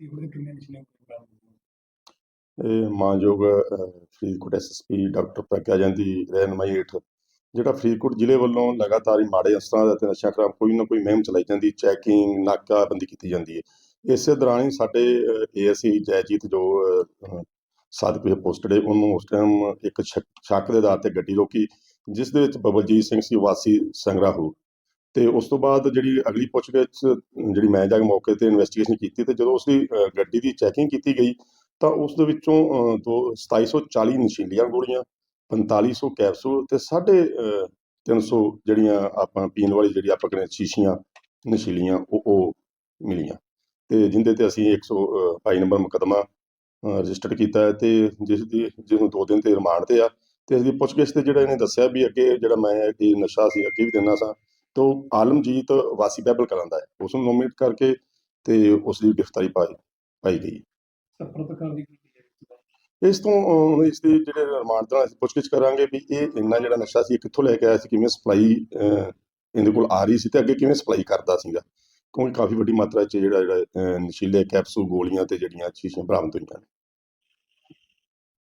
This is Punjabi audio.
ਤੇ ਉਹਦੇ ਕਿੰਨੇ ਨਸ਼ੀਲੇ ਇਹ ਮਾਨਯੋਗ ਫਰੀਦਕੋਟ ਐਸਐਸਪੀ ਡਾਕਟਰ ਪ੍ਰਗਿਆ ਜੈਨ ਰਹਿਨਮਾਈ ਹੇਠ ਜਿਹੜਾ ਫਰੀਦਕੋਟ ਜ਼ਿਲ੍ਹੇ ਵੱਲੋਂ ਲਗਾਤਾਰ ਹੀ ਮਾੜੇ ਅਸਰਾਂ ਦਾ ਨਸ਼ਾ ਖਿਲਾਫ ਕੋਈ ਨਾ ਕੋਈ ਮੁਹਿੰਮ ਚਲਾਈ ਜਾਂਦੀ ਚੈਕਿੰਗ ਨਾਕਾਬੰਦੀ ਕੀਤੀ ਜਾਂਦੀ ਹੈ। ਇਸੇ ਦੌਰਾਨ ਹੀ ਸਾਡੇ ਏਐਸਸੀ ਜੈਜੀਤ ਜੋ ਅਹ, ਸਾਦਕ ਪੋਸਟਡ ਹੈ ਉਹਨੂੰ ਉਸ ਟਾਈਮ ਇੱਕ ਸ਼ੱਕ ਦੇ ਆਧਾਰ ਤੇ ਗੱਡੀ ਰੋਕੀ ਜਿਸ ਦੇ ਵਿੱਚ ਬਬਲਜੀਤ ਸਿੰਘ ਸੀ ਵਾਸੀ ਸੰਗਰਾਹੂ। ਤੇ ਉਸ ਤੋਂ ਬਾਅਦ ਜਿਹੜੀ ਅਗਲੀ ਪੁੱਛਗਿੱਛ ਜਿਹੜੀ ਮੈਂ ਜਾ ਕੇ ਮੌਕੇ ਤੇ ਇਨਵੈਸਟੀਗੇਸ਼ਨ ਕੀਤੀ ਤੇ ਜਦੋਂ ਉਸ ਦੀ ਗੱਡੀ ਦੀ ਚੈਕਿੰਗ ਕੀਤੀ ਗਈ ਤਾਂ ਉਸ ਦੇ ਵਿੱਚੋਂ ਅਹ, ਦੋ 2740 ਨਸ਼ੀਲੀਆਂ ਗੋਲੀਆਂ 4500 ਕੈਪਸੂਲ ਤੇ ਸਾਢੇ ਅਹ, 300 ਜਿਹੜੀਆਂ ਆਪਾਂ ਪੀਣ ਵਾਲੀ ਜਿਹੜੀ ਆਪਾਂ ਕਹਿੰਦੇ ਸ਼ੀਸ਼ੀਆਂ ਨਸ਼ੀਲੀਆਂ ਉਹ ਉਹ ਮਿਲੀਆਂ। ਤੇ ਜਿੰਦੇ ਤੇ ਅਸੀਂ 122 ਨੰਬਰ ਮੁਕੱਦਮਾ ਰਜਿਸਟਰ ਕੀਤਾ ਹੈ ਤੇ ਜਿਸ ਦੀ ਜਿਸ ਨੂੰ ਦੋ ਦਿਨ ਤੇ ਰਿਮਾਂਡ ਤੇ ਆ ਤੇ ਇਸ ਦੀ ਪੁੱਛਗਿੱਛ ਤੇ ਜਿਹੜਾ ਇਹਨੇ ਦੱਸਿਆ ਵੀ ਅੱਗੇ ਜਿਹੜਾ ਮੈਂ ਇਹ ਨਸ਼ਾ ਸੀ ਅੱਗੇ ਵੀ ਦਿੰਦਾ ਸਾਂ ਤੋਂ ਆਲਮਜੀਤ ਵਾਸੀ ਬਹਿਬਲ ਕਰਾਂਦਾ ਹੈ। ਉਸ ਨੂੰ ਨੋਮੀਨੇਟ ਕਰਕੇ ਤੇ ਉਸ ਦੀ ਗ੍ਰਿਫਤਾਰੀ ਪਾਈ ਪਾਈ ਗਈ। ਦੀ ਇਸ ਤੋਂ ਇਸ ਦੇ ਜਿਹੜੇ ਰਿਮਾਂਡ ਦਾ ਅਸੀਂ ਪੁੱਛਗਿੱਛ ਕਰਾਂਗੇ ਵੀ ਇਹ ਇੰਨਾ ਜਿਹੜਾ ਨਸ਼ਾ ਸੀ ਕਿੱਥੋਂ ਲੈ ਕੇ ਆਇਆ ਸੀ ਕਿਵੇਂ ਸਪਲਾਈ ਇਹਦੇ ਕੋਲ ਆ ਰਹੀ ਸੀ ਤੇ ਅੱਗੇ ਕਿਵੇਂ ਸਪਲਾਈ ਕਰਦਾ ਸੀਗਾ? ਕਿਉਂਕਿ ਕਾਫੀ ਵੱਡੀ ਮਾਤਰਾ 'ਚ ਜਿਹੜਾ ਜਿਹੜਾ ਨਸ਼ੀਲੇ ਕੈਪਸੂਲ ਗੋਲੀਆਂ ਤੇ ਜਿਹੜੀਆਂ ਸ਼ੀਸ਼ੀਆਂ ਬਰਾਮਦ ਹੋਈਆਂ ਨੇ।